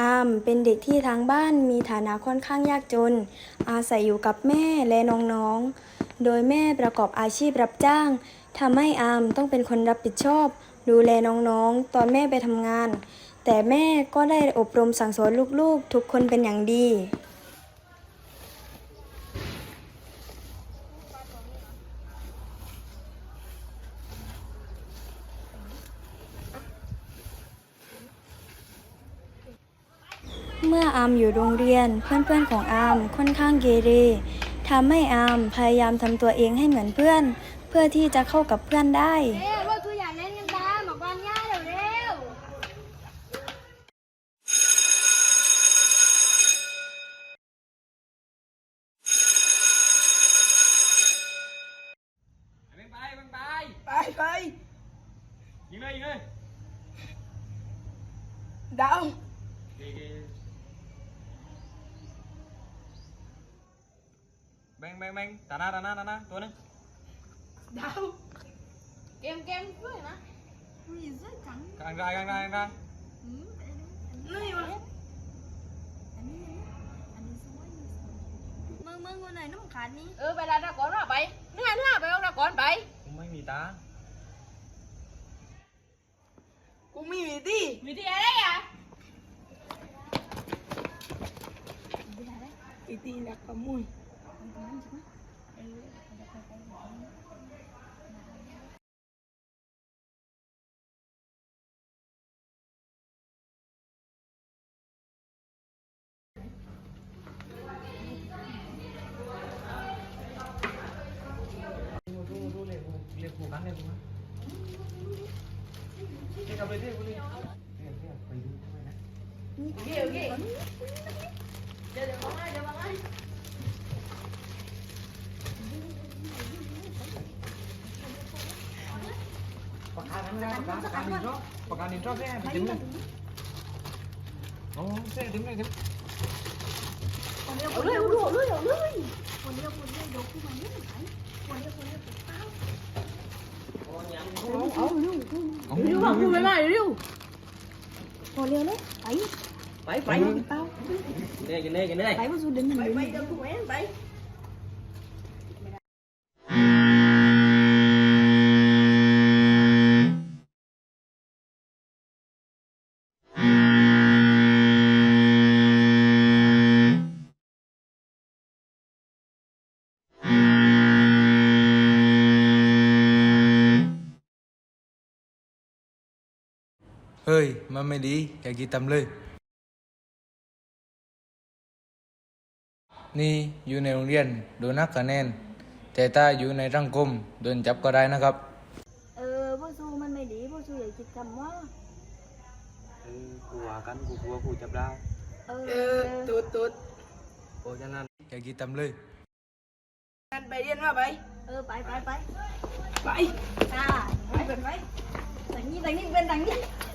อามเป็นเด็กที่ทางบ้านมีฐานะค่อนข้างยากจน อาศัยอยู่กับแม่และน้องๆ โดยแม่ประกอบอาชีพรับจ้างทำให้อามต้องเป็นคนรับผิดชอบ ดูแลน้องๆ ตอนแม่ไปทำงาน แต่แม่ก็ได้อบรมสั่งสอนลูกๆ ทุกคนเป็นอย่างดี มื่ออามอยู่โรงเรียน เพื่อนๆของอามค่อนข้างเกเรทำให้อามพยายามทำตัวเองให้เหมือนเพื่อน เพื่อที่จะเข้ากับเพื่อนได้เร็วว่าตัวใหญ่เล่นกันตามบอกวางย่าเร็วเร็วไปไปไปไปไปยิงเลยยิงเลยดาว bang bang na tana tana tôi tuấn đâu kem kem rồi nè ui rất trắng. Càng ra càng ra càng ra. Ừ, Người mà. Mơ mơ ngôi này nó một khán đi. Ừ bài là ra con rồi bảy nữa nữa bài ông ra con bảy cũng mấy mì ta cũng mì mì tí mì tí ở đây à? Mì tí là có mùi? bán em không á? Đi cầm lấy đi, đi. Nhiều gì? Giờ được không ai, giờ bằng ai? pagkanin drop. Pagkanin drop eh. Bitin mo. Oo, sige, dim na, dim. Ului, ului, ului, ului. Polio, polio, doku mani ni kan. Polio, polio, tao. Lưu vào khu với mày lưu Polio đấy Bấy Bấy Bấy Cái này cái này cái này Bấy vào du đến mình Bấy bấy đâu cũng bấy ยวยกขึ้นมาเนี่ยไหนคนเดียวคนเดียวเป้าเอาเร็วกูไม่มาเร็วพอเร็วเลยไปไปไปเป้าเน่กันเน่กันเน่ไปว่าสูดึงหันไปดึงไปเดี๋ยวกูเองไปเฮ้ย มันไม่ดี อย่ากินตำเลย นี่อยู่ในโรงเรียนโดนนักคะแนน แต่ถ้าอยู่ในสังคมโดนจับก็ได้นะครับ เออพ่อสู้มันไม่ดีพ่อสู้อย่าคิดคำว่า เออกูว่ากันกูกลัวกูจับได้เอเอออตูดตูดโอ้ฉะนั้นอย่ากินตำเลยกันไปเรียนมาไป เออไปไปไปไปอ่าไปเป็นไปแต่งนี้แต่งนี้เป็นแต่งนี้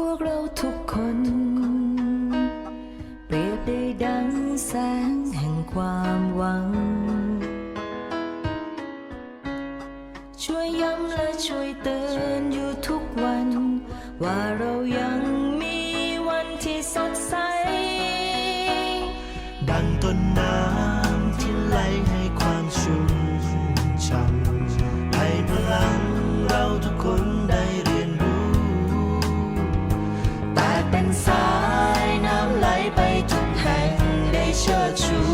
พวกเราทุกคน เปรียบได้ดังแสงแห่งความหวัง ช่วยย้ำและช่วยเตือนอยู่ทุกวัน ว่าเรายังมีวันที่สดใส true.